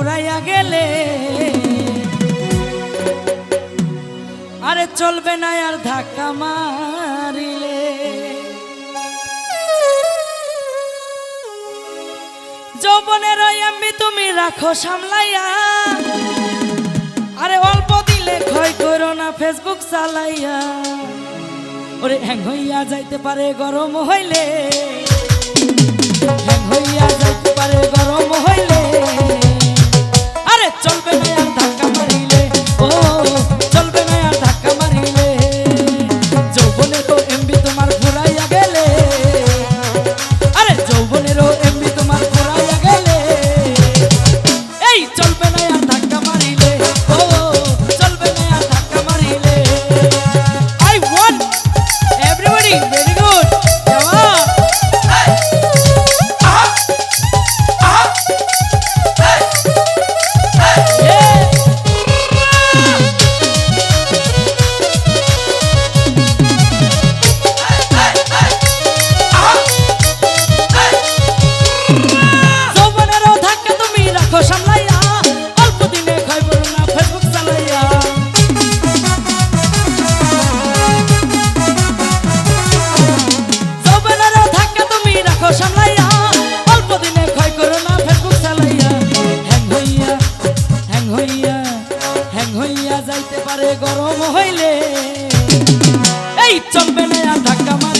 ফুরাইয়া গেলে। আরে চলবে না আর ধাক্কা মারিলে। যৌবনের এমবি তুমি রাখো সামলাইয়া। আরে অল্প দিলে ক্ষয় করো না ফেসবুক চালাইয়া। ওরে হ্যাং হইয়া যাইতে পারে, গরম হইলে। পারে গরম হইলে। এই চলবে না ধাক্কা মারে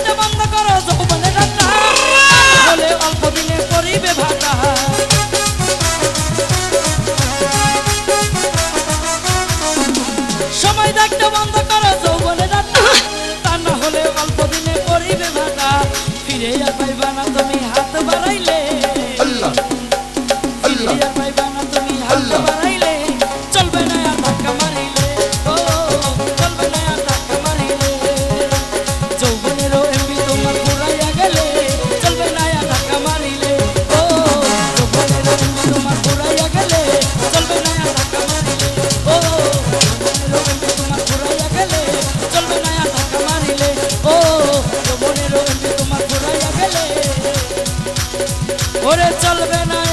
কষ্ট বন্ধ করো, যৌবনে রান্না। বলে অল্প বন্ধ করো, যৌবনে রান্না। তা না হলে অল্প দিনে করিবে ভাটা ফিরে Sullivan, I